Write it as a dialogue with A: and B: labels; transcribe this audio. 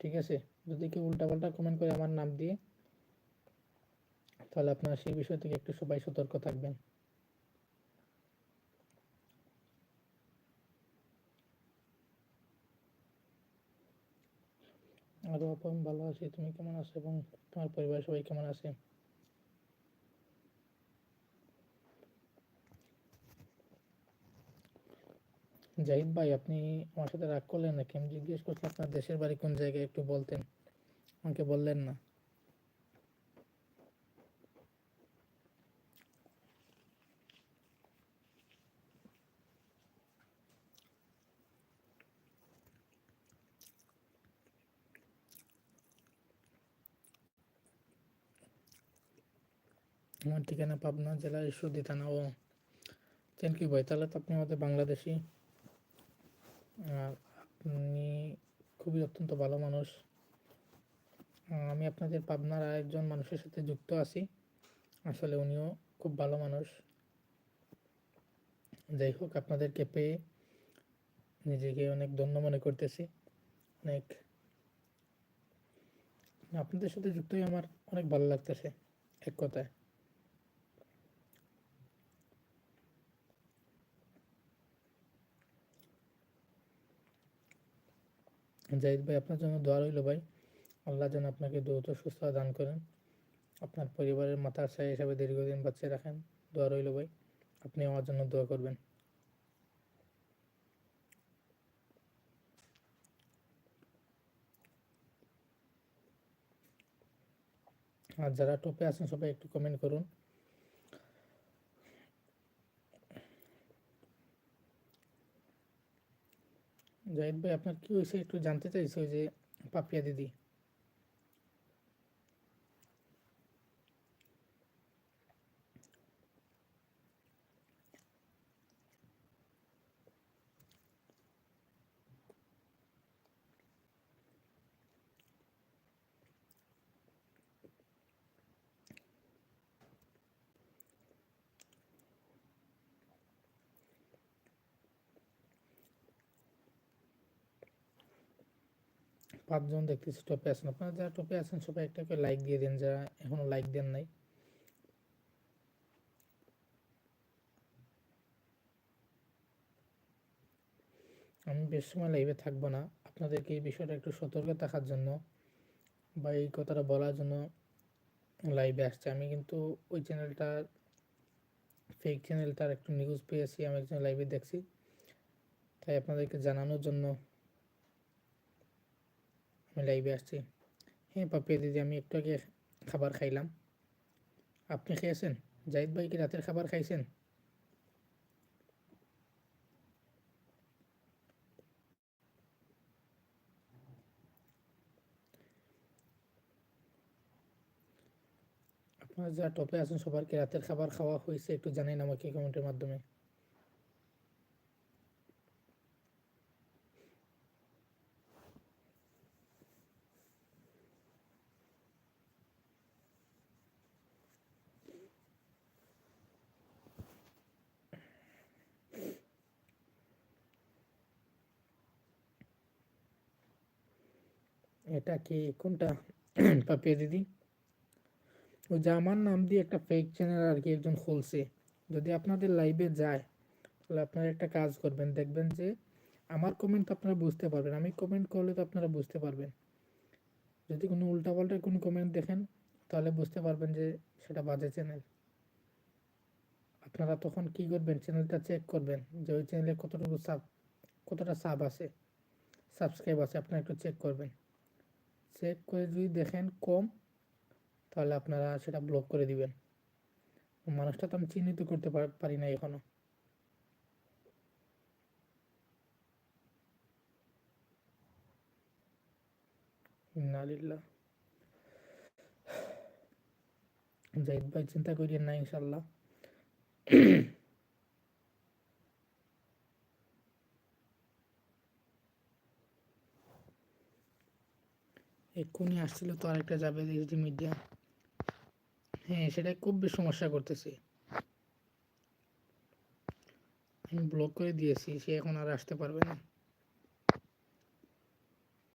A: ঠিক আছে? যদি কেউ উল্টাপাল্টা কমেন্ট করে আমার নাম দিয়ে, তাহলে আপনারা সেই বিষয় থেকে একটু সবাই সতর্ক থাকবেন। আরও আপু আমি ভালো আছি? তুমি কেমন আছো? এবং তোমার পরিবারের সবাই কেমন আছে? জাহিদ ভাই, আপনি আমার সাথে রাগ করলেন নাকি? আমি জিজ্ঞেস করছি আপনার দেশের বাড়ি কোন জায়গায়? একটু বলতেন। আমাকে বললেন না। আমার ঠিকানা পাবনা জেলার ঈশ্বরদী থানা ও। ইউ ভাই, তাহলে তো আপনি আমাদের বাংলাদেশি আপনি খুবই অত্যন্ত ভালো মানুষ। আমি আপনাদের পাবনার আরেকজন মানুষের সাথে যুক্ত আছি। আসলে উনিও খুব ভালো মানুষ। যাই হোক, আপনাদেরকে পেয়ে নিজেকে অনেক ধন্য মনে করতেছি। অনেক আপনাদের সাথে যুক্ত হয়ে আমার অনেক ভালো লাগতেছে, এক কথায়। জাহিদ ভাই, আপনার জন্য দোয়া রইল ভাই। আল্লাহ যেন আপনাকে দ্রুত সুস্থতা দান করেন। আপনার পরিবারের মাথার ছায়া হিসাবে দীর্ঘদিন বাঁচিয়ে রাখেন। দোয়া রইল ভাই। আপনি আমার জন্য দোয়া করবেন। আর যারা টপে আছেন, সবাই একটু কমেন্ট করুন। জাহিদ ভাই আপনার কি হয়েছে একটু জানতে চাইছি ওই যে পাপিয়া দিদি। পাঁচজন দেখতেছি, টপে আছেন। আপনারা যারা টপে আছেন, সবাই একটা করে লাইক দিয়ে দিন, যারা এখনও লাইক দেন নাই। আমি বেশ সময় লাইভে থাকব না। আপনাদেরকে এই বিষয়টা একটু সতর্ক থাকার জন্য বা এই কথাটা বলার জন্য লাইভে আসছে। আমি কিন্তু ওই চ্যানেলটার ফেক চ্যানেলটার একটু নিউজ পেয়েছি, আমি একজন লাইভে দেখছি। তাই আপনাদেরকে জানানোর জন্য আমি লাইভে আসছি। হ্যাঁ পাপিয়া দিদি, আমি একটু আগে খাবার খাইলাম। আপনি খেয়েছেন? জাহিদ ভাই কি রাতের খাবার খাইছেন? আপনারা যারা টপে আছেন, সবার কি রাতের খাবার খাওয়া হয়েছে একটু জানেন আমাকে কমেন্টের মাধ্যমে। এটা কি কোনটা? পাপিয়া দিদি। ও যে আমার নাম দিয়ে একটা ফেক চ্যানেল আর কি একজন খুলছে। যদি আপনাদের লাইভে যায়, তাহলে আপনারা একটা কাজ করবেন। দেখবেন যে আমার কমেন্ট আপনারা বুঝতে পারবেন। আমি কমেন্ট করলে তো আপনারা বুঝতে পারবেন। যদি কোনো উল্টাপাল্টা কোনো কমেন্ট দেখেন, তাহলে বুঝতে পারবেন যে সেটা বাজে চ্যানেল আপনারা তখন কি করবেন? চ্যানেলটা চেক করবেন যে ওই চ্যানেলে কতটুকু সাব কতটা সাব আছে। সাবস্ক্রাইব আছে, আপনারা একটু চেক করবেন। চেক করে যদি দেখেন কম, তাহলে আপনারা সেটা ব্লক করে দিবেন। মানুষটা তো আমি চিহ্নিত করতে পারি না এখনও। জাহিদ ভাই, চিন্তা করিয়েন না ইনশাল্লাহ। এক্ষুনি আসছিল তো আরেকটা যাবে এইচডি মিডিয়া হ্যাঁ সেটাই খুব বেশি সমস্যা করতেছে। আমি ব্লক করে দিয়েছি, সে এখন আর আসতে পারবে না।